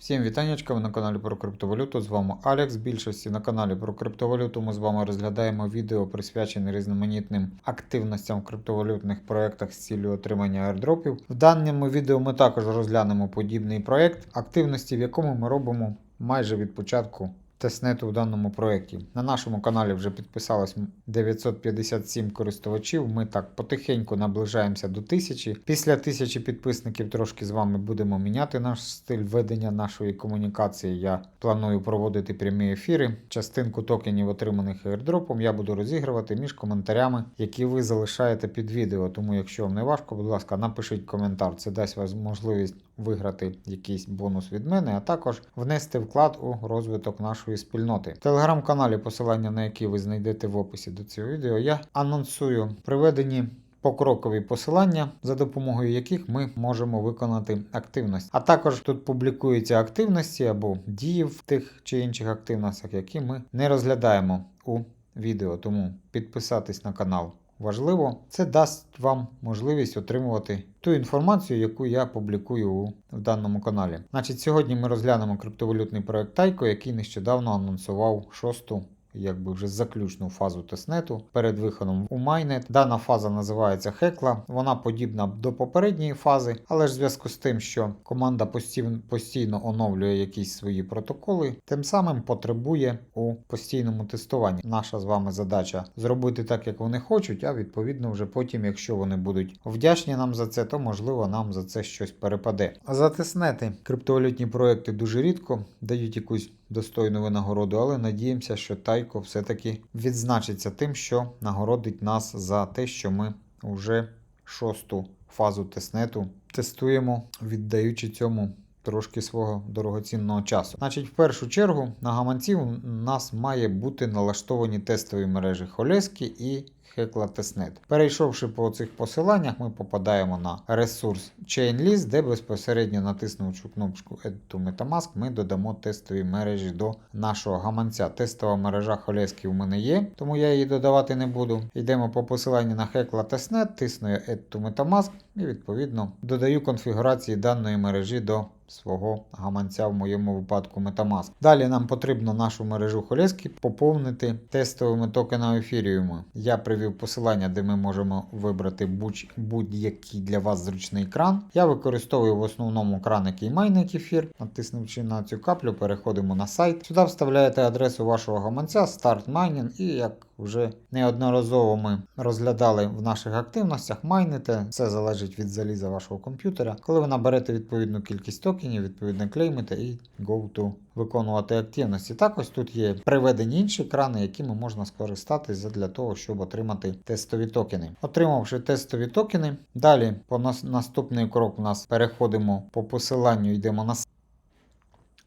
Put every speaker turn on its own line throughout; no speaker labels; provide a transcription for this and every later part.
Всім вітаннячка, ви на каналі про криптовалюту. З вами Алекс. Більшості на каналі про криптовалюту ми з вами розглядаємо відео, присвячені різноманітним активностям в криптовалютних проєктах з цілею отримання аердропів. В даному відео ми також розглянемо подібний проєкт, активності, в якому ми робимо майже від початку тестнету в даному проєкті. На нашому каналі вже підписалось 957 користувачів. Ми так потихеньку наближаємося до 1000. Після 1000 підписників трошки з вами будемо міняти наш стиль ведення нашої комунікації. Я планую проводити прямі ефіри. Частинку токенів, отриманих airdropом, я буду розігрувати між коментарями, які ви залишаєте під відео. Тому, якщо вам не важко, будь ласка, напишіть коментар. Це дасть вам можливість виграти якийсь бонус від мене, а також внести вклад у розвиток нашої спільноти. В телеграм-каналі, посилання на який ви знайдете в описі до цього відео, я анонсую приведені. Покрокові посилання, за допомогою яких ми можемо виконати активність. А також тут публікуються активності або дії в тих чи інших активностях, які ми не розглядаємо у відео. Тому підписатись на канал важливо. Це дасть вам можливість отримувати ту інформацію, яку я публікую в даному каналі. Значить, сьогодні ми розглянемо криптовалютний проект Тайко, який нещодавно анонсував шосту. Якби вже заключну фазу тестнету перед виходом у майнет. Дана фаза називається Хекла. Вона подібна до попередньої фази, але ж в зв'язку з тим, що команда постійно, оновлює якісь свої протоколи, тим самим потребує у постійному тестуванні. Наша з вами задача зробити так, як вони хочуть, а відповідно, вже потім, якщо вони будуть вдячні нам за це, то можливо нам за це щось перепаде. За тестнети криптовалютні проекти дуже рідко дають якусь достойну винагороду, але надіємося, що Тайко все-таки відзначиться тим, що нагородить нас за те, що ми вже шосту фазу тестнету тестуємо, віддаючи цьому. Трошки свого дорогоцінного часу. Значить, в першу чергу на гаманці у нас має бути налаштовані тестові мережі Холески і Hekla Testnet. Перейшовши по цих посиланнях, ми попадаємо на ресурс ChainList, де безпосередньо натиснувши кнопочку Add to Metamask, ми додамо тестові мережі до нашого гаманця. Тестова мережа Холески у мене є, тому я її додавати не буду. Йдемо по посиланню на Hekla Testnet, тисну я Add to Metamask і відповідно додаю конфігурації даної мережі до свого гаманця в моєму випадку Metamask. Далі нам потрібно нашу мережу Холески поповнити тестовими токенами ефіріуму. Я привів посилання, де ми можемо вибрати будь- будь-який для вас зручний кран. Я використовую в основному кран, який майнить ефір. Натиснувши на цю каплю, переходимо на сайт. Сюди вставляєте адресу вашого гаманця, Start Mining і як вже неодноразово ми розглядали в наших активностях, майните. Це залежить від заліза вашого комп'ютера. Коли ви наберете відповідну кількість токенів, відповідно клеймите і go to виконувати активності. Також тут є приведені інші крани, якими можна скористатися для того, щоб отримати тестові токени. Отримавши тестові токени, далі по нас наступний крок у нас переходимо по посиланню, йдемо на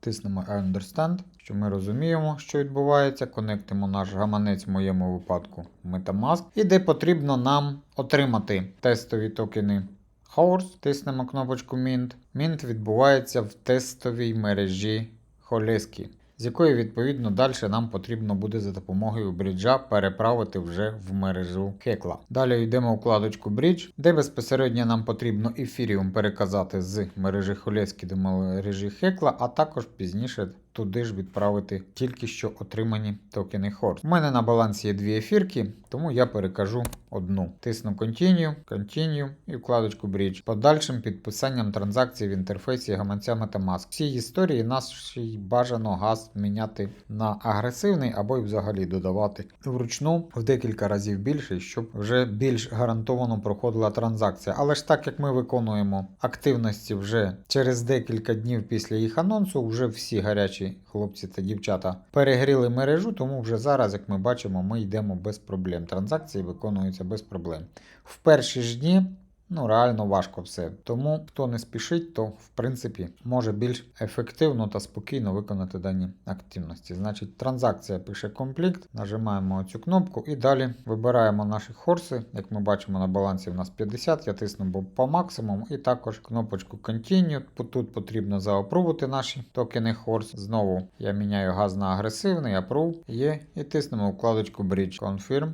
Тиснемо I understand, що ми розуміємо, що відбувається. Конектимо наш гаманець в моєму випадку Metamask. І де потрібно нам отримати тестові токени Horse. Тиснемо кнопочку Mint. Mint відбувається в тестовій мережі Холески, з якої відповідно далі нам потрібно буде за допомогою бриджа переправити вже в мережу Hekla. Далі йдемо в вкладочку Bridge, де безпосередньо нам потрібно Ethereum переказати з мережі Холески до мережі Hekla, а також пізніше туди ж відправити тільки що отримані токени Horse. У мене на балансі є дві ефірки, тому я перекажу одну. Тисну Continue, Continue і вкладочку Bridge. Подальшим підписанням транзакцій в інтерфейсі гаманця Metamask. Всі історії нас бажано газ міняти на агресивний або й взагалі додавати вручну в декілька разів більше, щоб вже більш гарантовано проходила транзакція. Але ж так як ми виконуємо активності вже через декілька днів після їх анонсу, вже всі гарячі хлопці та дівчата перегріли мережу, тому вже зараз, як ми бачимо, ми йдемо без проблем. Транзакції виконуються без проблем. В перші ж дні. Ну, реально важко все. Тому хто не спішить, то в принципі може більш ефективно та спокійно виконати дані активності. Значить, транзакція пише комплект, нажимаємо цю кнопку і далі вибираємо наші хорси. Як ми бачимо на балансі, у нас 50. Я тисну по максимуму, і також кнопочку Continue. Тут потрібно заопрувити наші токени хорс. Знову я міняю газ на агресивний, approve є. І тиснемо вкладочку Bridge Confirm.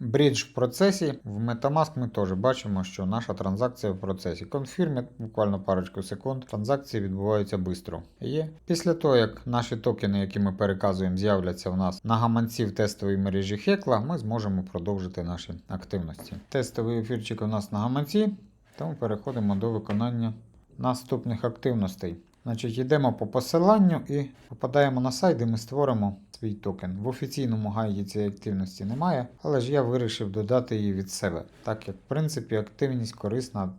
Bridge в процесі. В Metamask ми теж бачимо. Бачимо, що наша транзакція в процесі. Конфірмить буквально парочку секунд. Транзакції відбуваються швидко. Є. Після того, як наші токени, які ми переказуємо, з'являться в нас на гаманці в тестовій мережі Хекла, ми зможемо продовжити наші активності. Тестовий ефірчик у нас на гаманці, тому переходимо до виконання наступних активностей. Значить, йдемо по посиланню і попадаємо на сайт, де ми створимо свій токен. В офіційному гайді цієї активності немає, але ж я вирішив додати її від себе, так як в принципі активність корисна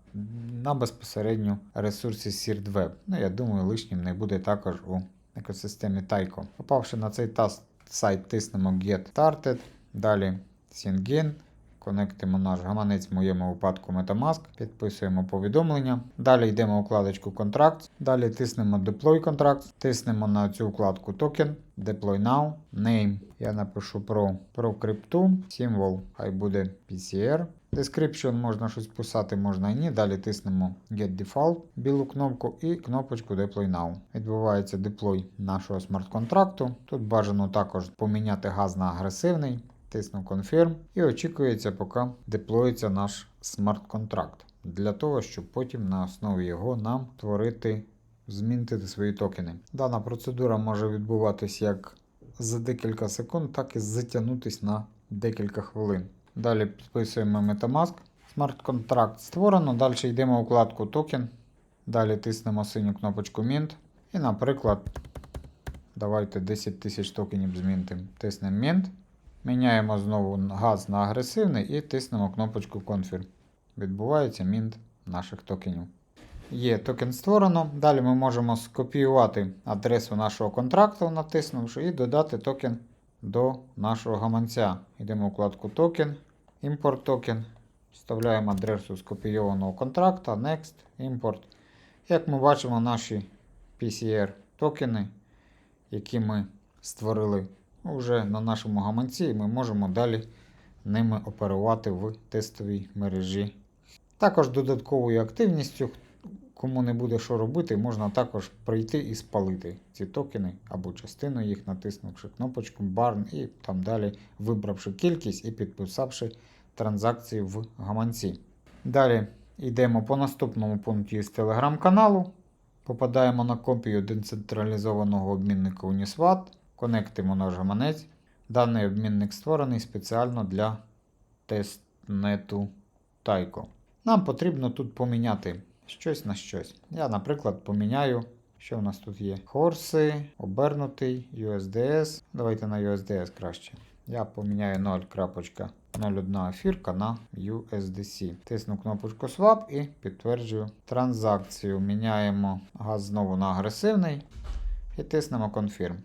на безпосередньо ресурсі Seed Web. Ну, я думаю, лишнім не буде також у екосистемі Taiko. Попавши на цей сайт, тиснемо Get Started, далі Sign Конектимо наш гаманець в моєму випадку Metamask, підписуємо повідомлення. Далі йдемо у вкладочку Contracts. Далі тиснемо Deploy Contracts, тиснемо на цю вкладку Token, Deploy Now, Name. Я напишу про, про крипту, символ, хай буде PCR. Description можна щось писати, можна і ні. Далі тиснемо Get Default, білу кнопку і кнопочку Deploy Now. Відбувається деплой нашого смарт-контракту. Тут бажано також поміняти газ на агресивний. Тисну Confirm і очікується, поки деплоїться наш смарт-контракт. Для того, щоб потім на основі його нам творити, змінити свої токени. Дана процедура може відбуватись як за декілька секунд, так і затягнутись на декілька хвилин. Далі підписуємо Metamask. Смарт-контракт створено. Далі йдемо у вкладку токен. Далі тиснемо синю кнопочку Mint. І, наприклад, давайте 10 тисяч токенів змінити. Тиснемо Mint. Міняємо знову газ на агресивний і тиснемо кнопочку Confirm. Відбувається мінт наших токенів. Є токен створено. Далі ми можемо скопіювати адресу нашого контракту, натиснувши, і додати токен до нашого гаманця. Йдемо у вкладку токен, імпорт токен. Вставляємо адресу скопійованого контракта, Next, Import. Як ми бачимо, наші PCR токени, які ми створили вже на нашому гаманці, і ми можемо далі ними оперувати в тестовій мережі. Також додатковою активністю, кому не буде що робити, можна також прийти і спалити ці токени або частину їх, натиснувши кнопочку Barn і там далі вибравши кількість і підписавши транзакції в гаманці. Далі йдемо по наступному пункті з телеграм-каналу. Попадаємо на копію децентралізованого обмінника Uniswap, конектимо наш гаманець. Даний обмінник створений спеціально для тестнету Taiko. Нам потрібно тут поміняти щось на щось. Я, наприклад, поміняю, що в нас тут є. Хорси, обернутий, USDS. Давайте на USDS краще. Я поміняю 0.01 ефірка на USDC. Тисну кнопочку Swap і підтверджую транзакцію. Міняємо газ знову на агресивний і тиснемо Confirm.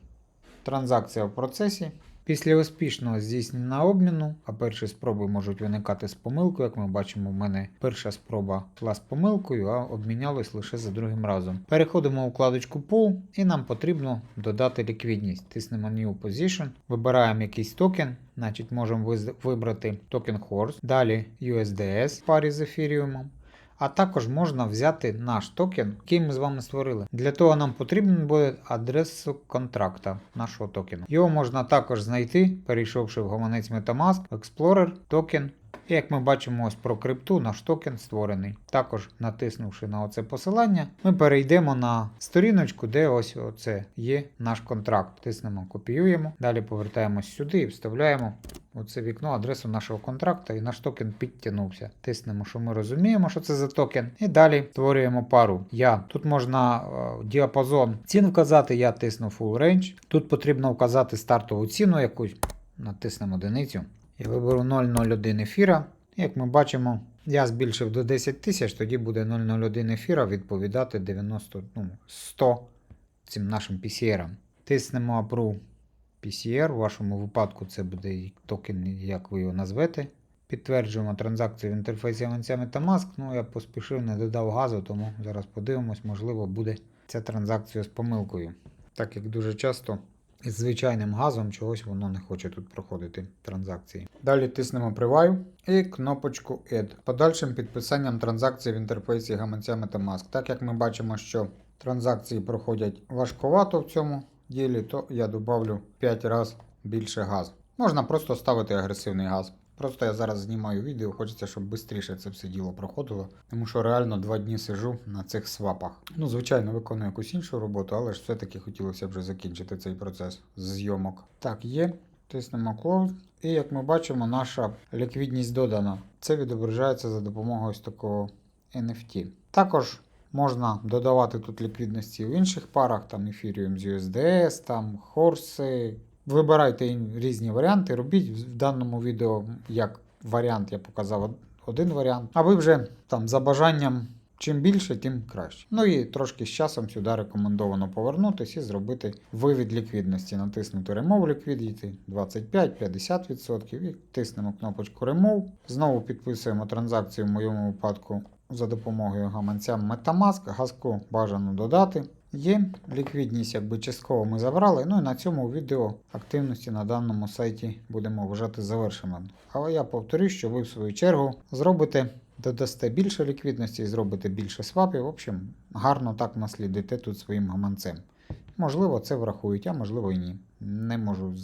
Транзакція в процесі. Після успішного здійснення обміну, а перші спроби можуть виникати з помилкою. Як ми бачимо, в мене перша спроба була з помилкою, а обмінялось лише за другим разом. Переходимо у вкладочку Pool і нам потрібно додати ліквідність. Тиснемо New Position, вибираємо якийсь токен, значить можемо вибрати токен Horse, далі USDS в парі з ефіріумом. А також можна взяти наш токен, який ми з вами створили. Для того нам потрібен буде адресу контракта нашого токену. Його можна також знайти, перейшовши в гаманець Metamask, Explorer, токен. Як ми бачимо ось про крипту, наш токен створений. Також натиснувши на оце посилання, ми перейдемо на сторіночку, де ось оце є наш контракт. Тиснемо, копіюємо, далі повертаємось сюди і вставляємо у це вікно адресу нашого контракта, і наш токен підтягнувся. Тиснемо, що ми розуміємо, що це за токен. І далі створюємо пару. Я. Тут можна е, діапазон цін вказати, я тисну Full Range. Тут потрібно вказати стартову ціну якусь. Натиснемо одиницю. Я виберу 0,01 ефіра. Як ми бачимо, я збільшив до 10 тисяч, тоді буде 0,01 ефіра відповідати 90, ну, 100 цим нашим PCR. Тиснемо Approve PCR. У вашому випадку це буде токен, як ви його назвете. Підтверджуємо транзакцію в інтерфейсі гаманця Metamask. Ну, я поспішив, не додав газу, тому зараз подивимось, можливо, буде ця транзакція з помилкою. Так як дуже часто із звичайним газом чогось воно не хоче тут проходити транзакції. Далі тиснемо Preview і кнопочку Add. Подальшим підписанням транзакції в інтерфейсі гаманця Metamask. Так як ми бачимо, що транзакції проходять важковато в цьому ділі, то я добавлю 5 разів більше газу. Можна просто ставити агресивний газ. Просто я зараз знімаю відео, хочеться, щоб швидше це все діло проходило. Тому що реально два дні сижу на цих свапах. Ну, звичайно, виконую якусь іншу роботу, але ж все-таки хотілося б вже закінчити цей процес зйомок. Так, є. Тиснемо Close. І як ми бачимо, наша ліквідність додана. Це відображається за допомогою ось такого NFT. Також можна додавати тут ліквідності в інших парах, там Ethereum з USDS, там Horse. Вибирайте різні варіанти, робіть в даному відео як варіант, я показав один варіант. А ви вже там за бажанням. Чим більше, тим краще. Ну і трошки з часом сюди рекомендовано повернутися і зробити вивід ліквідності. Натиснути Remove Liquidity 25-50% і тиснемо кнопочку Remove. Знову підписуємо транзакцію в моєму випадку за допомогою гаманця Metamask. Газку бажано додати. Є ліквідність, якби частково ми забрали. Ну і на цьому відео активності на даному сайті будемо вважати завершеним. Але я повторюю, що ви в свою чергу зробите, додасте більше ліквідності і зробите більше свапів. В общем, гарно так наслідуйте тут своїм гаманцем. Можливо, це врахують, а можливо і ні. Не можу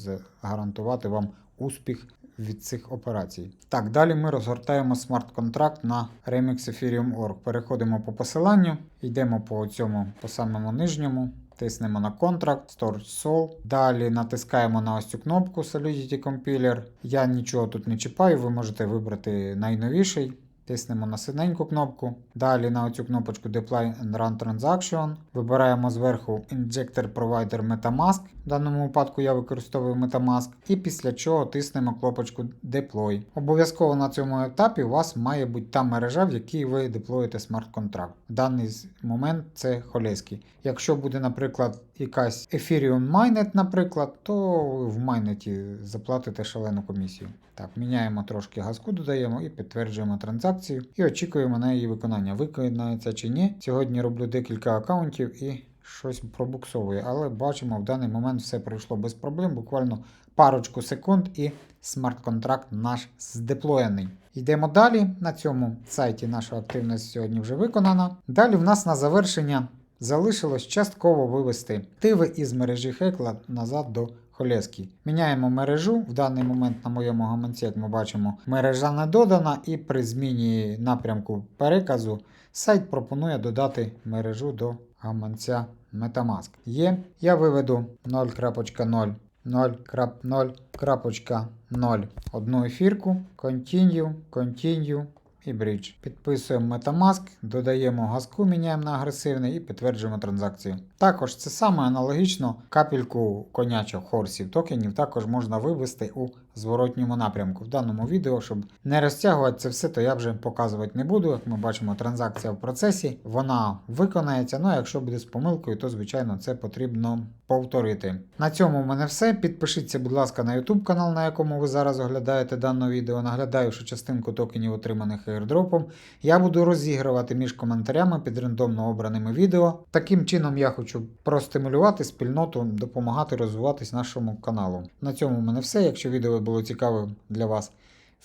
гарантувати вам успіх від цих операцій. Так, далі ми розгортаємо смарт-контракт на Remix Ethereum.org. Переходимо по посиланню, йдемо по цьому, по самому нижньому. Тиснемо на контракт, Storage Sol. Далі натискаємо на ось цю кнопку Solidity Compiler. Я нічого тут не чіпаю, ви можете вибрати найновіший. Тиснемо на синеньку кнопку. Далі на оцю кнопочку Deploy and Run Transaction. Вибираємо зверху Injector Provider Metamask. В даному випадку я використовую Metamask. І після чого тиснемо кнопочку Deploy. Обов'язково на цьому етапі у вас має бути та мережа, в якій ви деплоїте смарт-контракт. В даний момент це Холєський. Якщо буде, наприклад, якась Ethereum Mainnet, наприклад, то в майнеті заплатите шалену комісію. Так, міняємо трошки газку, додаємо і підтверджуємо транзакцію і очікуємо на її виконання. Виконається чи ні. Сьогодні роблю декілька аккаунтів і щось пробуксовує, але бачимо, в даний момент все пройшло без проблем, буквально парочку секунд і смарт-контракт наш здеплоєний. Йдемо далі. На цьому сайті наша активність сьогодні вже виконана. Далі в нас на завершення залишилось частково вивести активи із мережі Хекла назад до Холєський. Міняємо мережу. В даний момент на моєму гаманці, як ми бачимо, мережа не додана, і при зміні напрямку переказу сайт пропонує додати мережу до гаманця Metamask. Є. Я виведу 0.0. 0.0.0 одну ефірку, Continue, Continue і Bridge. Підписуємо Metamask, додаємо газку, міняємо на агресивний і підтверджуємо транзакцію. Також це саме аналогічно капельку конячих хорсів токенів також можна вивести у зворотньому напрямку. В даному відео, щоб не розтягувати це все, то я вже показувати не буду. Як ми бачимо, транзакція в процесі, вона виконається. Ну а якщо буде з помилкою, то звичайно це потрібно повторити. На цьому в мене все. Підпишіться, будь ласка, на YouTube канал, на якому ви зараз оглядаєте дане відео. Нагадаю, що частинку токенів, отриманих airdropом, я буду розігрувати між коментарями під рандомно обраними відео. Таким чином я хочу простимулювати спільноту, допомагати розвиватись нашому каналу. На цьому в мене все. Якщо відео було цікаво для вас,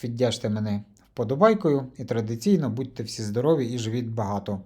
віддяжте мене вподобайкою і традиційно будьте всі здорові і живіть багато.